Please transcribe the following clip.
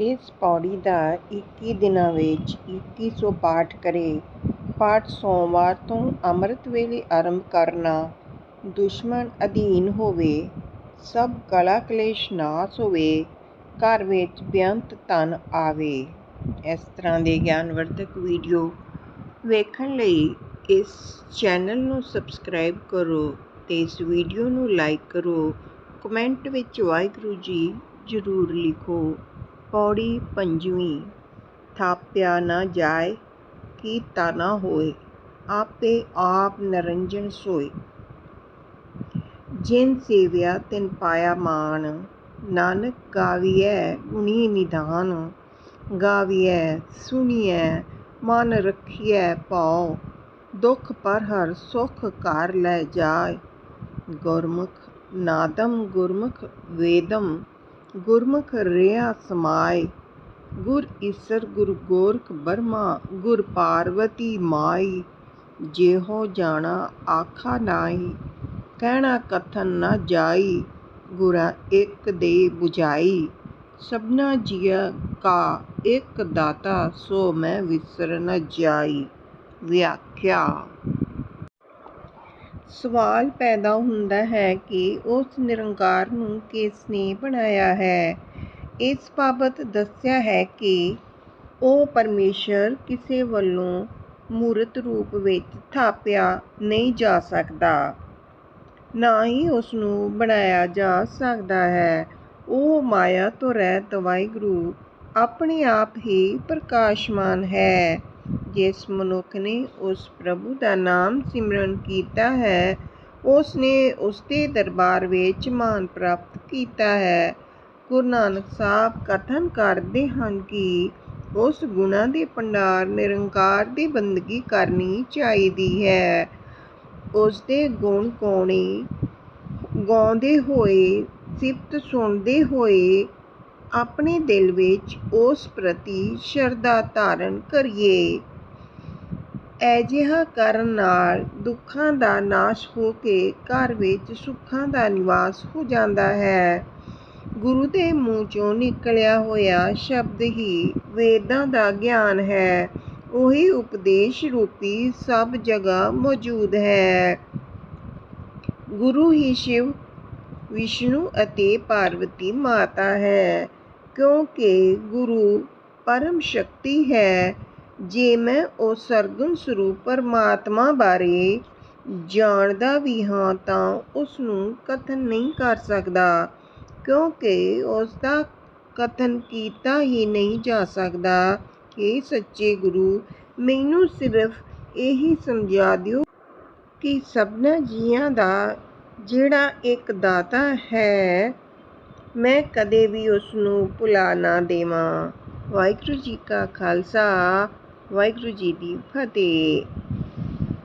ਇਸ ਪੌੜੀ ਦਾ 21 ਦਿਨਾਂ ਵਿੱਚ ਇੱਕੀ ਸੌ ਪਾਠ ਕਰੇ। ਪਾਠ ਸੋਮਵਾਰ ਤੋਂ ਅੰਮ੍ਰਿਤ ਵੇਲੇ ਆਰੰਭ ਕਰਨਾ। ਦੁਸ਼ਮਣ ਅਧੀਨ ਹੋਵੇ। ਸਭ ਕਲਾ ਕਲੇਸ਼ ਨਾਸ ਹੋਵੇ। ਘਰ ਵਿੱਚ ਬੇਅੰਤ ਧਨ ਆਵੇ। ਇਸ ਤਰ੍ਹਾਂ ਦੇ ਗਿਆਨਵਰਧਕ ਵੀਡੀਓ ਵੇਖਣ ਲਈ ਇਸ ਚੈਨਲ ਨੂੰ ਸਬਸਕ੍ਰਾਈਬ ਕਰੋ ਤੇ ਇਸ ਵੀਡੀਓ ਨੂੰ ਲਾਈਕ ਕਰੋ। ਕਮੈਂਟ ਵਿੱਚ ਵਾਹਿਗੁਰੂ ਜੀ ਜ਼ਰੂਰ ਲਿਖੋ। ਪੌੜੀ ਪੰਜਵੀਂ ਥਾਪਿਆ ਨਾ ਜਾਏ, ਕੀਤਾ ਨਾ ਹੋਏ, ਆਪੇ ਆਪ ਨਿਰੰਜਨ ਸੋਏ ਜਿਨ ਸੇਵਿਆ, ਤਿਨ ਪਾਇਆ ਮਾਨ ਨਾਨਕ ਗਾਵੀਐ ਗੁਣੀ ਨਿਧਾਨ। ਗਾਵੀਐ, ਸੁਣੀਐ, ਮਨ ਰਖੀਐ ਭਾਉ ਦੁਖ ਹਰ ਸੁਖ ਘਰਿ ਲੈ ਜਾਇ। ਗੁਰਮੁਖ ਨਾਦਮ ਗੁਰਮੁਖ ਵੇਦਮ ਗੁਰਮੁਖ ਰਹਿਆ ਸਮਾਇ। ਗੁਰ ਈਸਰ ਗੁਰ ਗੋਰਖ ਬਰਮਾ, ਗੁਰ ਪਾਰਬਤੀ ਮਾਈ। ਜਿਹੋ ਜਾਣਾ ਆਖਾ ਨਾਹੀ, ਕਹਿਣਾ ਕਥਨ ਨਾ ਜਾਈ। ਗੁਰਾਂ ਇਕ ਦੇ 부ਝਾਈ ਸਭਨਾ ਜੀਆਂ ਕਾ ਇਕ ਦਾਤਾ ਸੋ ਮੈਂ ਵਿਸਰ ਨ ਜਾਈ। ਵਿਆਖਿਆ ਸਵਾਲ ਪੈਦਾ ਹੁੰਦਾ ਹੈ ਕਿ ਉਸ ਨਿਰੰਕਾਰ ਨੂੰ ਕਿਸ ਨੇ ਬਣਾਇਆ ਹੈ। ਇਸ ਬਾਬਤ ਦੱਸਿਆ ਹੈ ਕਿ ਉਹ ਪਰਮੇਸ਼ਰ ਕਿਸੇ ਵੱਲੋਂ ਮੂਰਤ ਰੂਪ ਵਿੱਚ ਥਾਪਿਆ ਨਹੀਂ ਜਾ ਸਕਦਾ। ਨਾ ਹੀ ਉਸਨੂੰ ਬਣਾਇਆ ਜਾ ਸਕਦਾ ਹੈ। ਉਹ ਮਾਇਆ ਤੋਂ ਰਹਿਤ ਵਾਹਿਗੁਰੂ ਆਪਣੇ ਆਪ ਹੀ ਪ੍ਰਕਾਸ਼ਮਾਨ ਹੈ। ਜਿਸ ਮਨੁੱਖ ਨੇ ਉਸ ਪ੍ਰਭੂ ਦਾ ਨਾਮ ਸਿਮਰਨ ਕੀਤਾ ਹੈ, ਉਸ ਨੇ ਉਸਦੇ ਦਰਬਾਰ ਵਿੱਚ ਮਾਨ ਪ੍ਰਾਪਤ ਕੀਤਾ ਹੈ। ਗੁਰੂ ਨਾਨਕ ਸਾਹਿਬ ਕਥਨ ਕਰਦੇ ਹਨ ਕਿ ਉਸ ਗੁਣਾਂ ਦੇ ਭੰਡਾਰ ਨਿਰੰਕਾਰ ਦੀ ਬੰਦਗੀ ਕਰਨੀ ਚਾਹੀਦੀ ਹੈ। ਉਸਦੇ ਗੁਣ ਗਾਉਣੇ ਗਾਉਂਦੇ ਹੋਏ, ਸਿਫਤ ਸੁਣਦੇ ਹੋਏ ਆਪਣੇ ਦਿਲ ਵਿੱਚ ਉਸ ਪ੍ਰਤੀ ਸ਼ਰਧਾ ਧਾਰਨ ਕਰੀਏ। ਅਜਿਹਾ ਕਰਨ ਨਾਲ ਦੁੱਖਾਂ ਦਾ ਨਾਸ਼ ਹੋ ਕੇ ਘਰ ਵਿੱਚ ਸੁੱਖਾਂ ਦਾ ਨਿਵਾਸ ਹੋ ਜਾਂਦਾ ਹੈ। ਗੁਰੂ ਦੇ ਮੂੰਹ ਚੋਂ ਨਿਕਲਿਆ ਹੋਇਆ ਸ਼ਬਦ ਹੀ ਵੇਦਾਂ ਦਾ ਗਿਆਨ ਹੈ। ਉਹੀ ਉਪਦੇਸ਼ ਰੂਪੀ ਸਭ ਜਗ੍ਹਾ ਮੌਜੂਦ ਹੈ। ਗੁਰੂ ਹੀ ਸ਼ਿਵ, ਵਿਸ਼ਨੂੰ ਅਤੇ ਪਾਰਵਤੀ ਮਾਤਾ ਹੈ, ਕਿਉਂਕਿ ਗੁਰੂ ਪਰਮ ਸ਼ਕਤੀ ਹੈ। ਜੇ ਮੈਂ ਉਹ ਸਰਗੁਣ ਸਰੂਪ ਪਰਮਾਤਮਾ ਬਾਰੇ ਜਾਣਦਾ ਵੀ ਹਾਂ ਤਾਂ ਉਸਨੂੰ ਕਥਨ ਨਹੀਂ ਕਰ ਸਕਦਾ, ਕਿਉਂਕਿ ਉਸਦਾ ਕਥਨ ਕੀਤਾ ਹੀ ਨਹੀਂ ਜਾ ਸਕਦਾ। ਕਿ ਸੱਚੇ ਗੁਰੂ, ਮੈਨੂੰ ਸਿਰਫ ਇਹੀ ਸਮਝਾ ਦਿਓ ਕਿ ਸਭਨਾਂ ਜੀਆਂ ਦਾ ਜਿਹੜਾ ਇੱਕ ਦਾਤਾ ਹੈ, ਮੈਂ ਕਦੇ ਵੀ ਉਸਨੂੰ ਭੁਲਾ ਨਾ ਦੇਵਾਂ। ਵਾਹਿਗੁਰੂ ਜੀ ਕਾ ਖਾਲਸਾ ਵਾਹਿਗੁਰੂ ਜੀ ਦੀ ਫਤਿਹ।